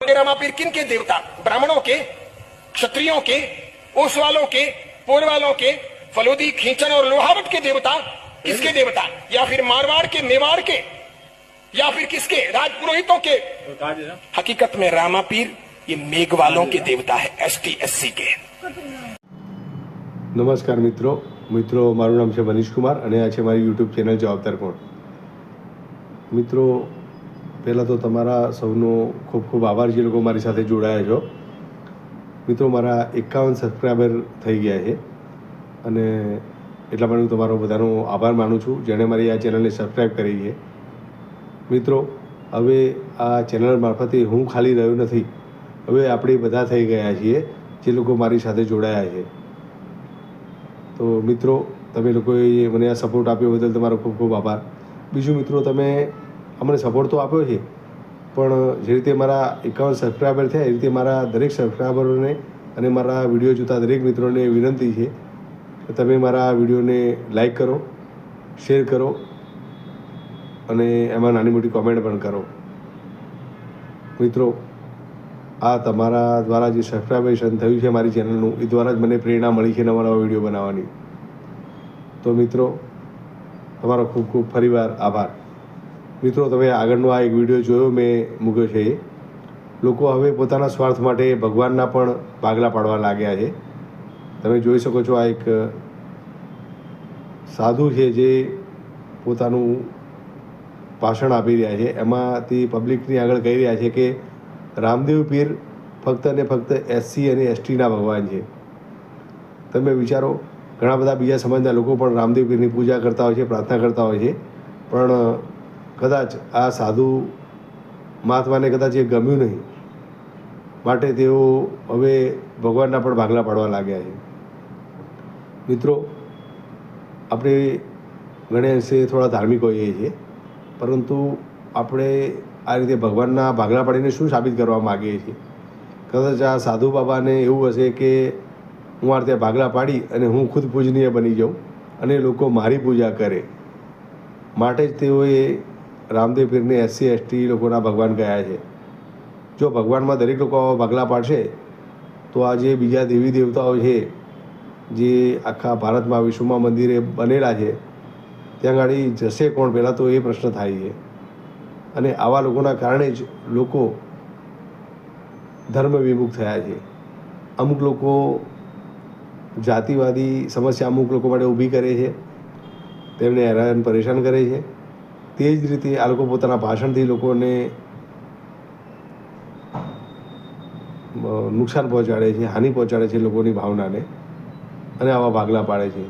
रामापीर किन के देवता ब्राह्मणों के क्षत्रियों के ओसवालों के पोरवालों के फलोदी खींचन और लोहावट के देवता किसके देवता या फिर मारवाड़ के मेवाड़ के या फिर किसके राजपुरोहितों के हकीकत में रामापीर ये मेघवालों के देवता है एस टी एस सी के નમસ્કાર મિત્રો મિત્રો મારું નામ છે મનીષ કુમાર અને આ છે મારી યુટ્યુબ ચેનલ જવાબદાર કોણ મિત્રો પહેલાં તો તમારા સૌનો ખૂબ ખૂબ આભાર જે લોકો મારી સાથે જોડાયા છો. મિત્રો, મારા એકાવન સબસ્ક્રાઈબર થઈ ગયા છે અને એટલા માટે હું તમારો બધાનો આભાર માનું છું, જેણે મારી આ ચેનલને સબસ્ક્રાઈબ કરી છે. મિત્રો, હવે આ ચેનલ મારફતે હું ખાલી રહ્યો નથી. હવે આપણે બધા થઈ ગયા છીએ જે લોકો મારી સાથે જોડાયા છે. તો મિત્રો, તમે લોકોએ મને આ સપોર્ટ આપ્યો બદલ તમારો ખૂબ ખૂબ આભાર. બીજું મિત્રો, તમે અમને સપોર્ટ તો આપ્યો છે. પણ જે રીતે મારા એકાવન સબસ્ક્રાઈબર થયા, એ રીતે મારા દરેક સબસ્ક્રાઈબરોને અને મારા વીડિયો જોતા દરેક મિત્રોને વિનંતી છે કે તમે મારા વિડીયોને લાઈક કરો શેર કરો અને એમાં નાની મોટી કોમેન્ટ પણ કરો. મિત્રો, આ તમારા દ્વારા જે સબસ્ક્રાઇબેશન થયું છે મારી ચેનલનું એ દ્વારા જ મને પ્રેરણા મળી છે નવા નવા વીડિયો બનાવવાની. તો મિત્રો, તમારો ખૂબ ખૂબ ફરીવાર આભાર. મિત્રો, તમે આગળનો આ એક વીડિયો જોયો, મેં મૂક્યો છે લોકો હવે પોતાના સ્વાર્થ માટે ભગવાનના પણ ભાગલા પાડવા લાગ્યા છે. તમે જોઈ શકો છો આ એક સાધુ છે જે પોતાનું ભાષણ આપી રહ્યા છે. એમાંથી પબ્લિકની આગળ કહી રહ્યા છે કે, રામદેવ પીર ફક્ત અને ફક્ત એસસી અને એસટીના ભગવાન છે. તમે વિચારો, ઘણા બધા બીજા સમાજના લોકો પણ રામદેવ પીરની પૂજા કરતા હોય છે, પ્રાર્થના કરતા હોય છે. પણ કદાચ આ સાધુ મહાત્માને કદાચ એ ગમ્યું નહીં. માટે તેઓ હવે ભગવાનના પણ ભાગલા પાડવા લાગ્યા છે. મિત્રો, આપણે ઘણે અંશે થોડા ધાર્મિક હોઈએ છીએ, પરંતુ આપણે આ રીતે ભગવાનના ભાગલા પાડીને શું સાબિત કરવા માગીએ છીએ? કદાચ આ સાધુ બાબાને એવું હશે કે હું આ રીતે ભાગલા પાડી અને હું ખુદ પૂજનીય બની જાઉં અને લોકો મારી પૂજા કરે. માટે જ તેઓએ રામદેવ પીરને એસસી એસટી લોકોના ભગવાન ગયા છે? જો ભગવાનમાં દરેક લોકો ભાગલા પાડશે, તો આ જે બીજા દેવી દેવતાઓ છે, જે આખા ભારતમાં વિશ્વમાં મંદિરે બનેલા છે, ત્યાં ગાડી જશે કોણ? પહેલાં તો એ પ્રશ્ન થાય છે. અને આવા લોકોના કારણે જ લોકો ધર્મ વિમુખ થયા છે. અમુક લોકો જાતિવાદી સમસ્યા અમુક લોકો માટે ઊભી કરે છે. તેમને હેરાન પરેશાન કરે છે. તે જ રીતે આ લોકો પોતાના ભાષણથી લોકોને નુકસાન પહોંચાડે છે, હાનિ પહોંચાડે છે લોકોની ભાવનાને અને આવા ભાગલા પાડે છે.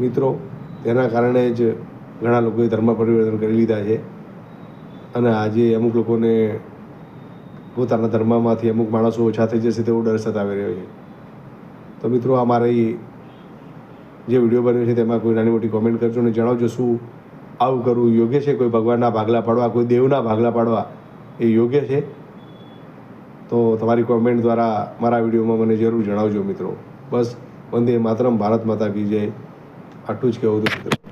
મિત્રો, તેના કારણે જ ઘણા લોકોએ ધર્મ પરિવર્તન કરી લીધા છે અને આજે અમુક લોકોને પોતાના ધર્મમાંથી અમુક માણસો ઓછા થઈ જશે તેવો ડર સતાવી રહ્યો છે. તો મિત્રો, આ મારી જે વીડિયો બન્યો છે તેમાં કોઈ નાની મોટી કોમેન્ટ કરજો અને જણાવજો શું આવું કરવું યોગ્ય છે? કોઈ ભગવાનના ભાગલા પાડવા, કોઈ દેવના ભાગલા પાડવા એ યોગ્ય છે? તો તમારી કોમેન્ટ દ્વારા મારા વિડીયોમાં મને જરૂર જણાવજો મિત્રો. બસ, વંદે માતરમ, ભારત માતા કી જય. આટલું જ કહેવું હતું મિત્રો.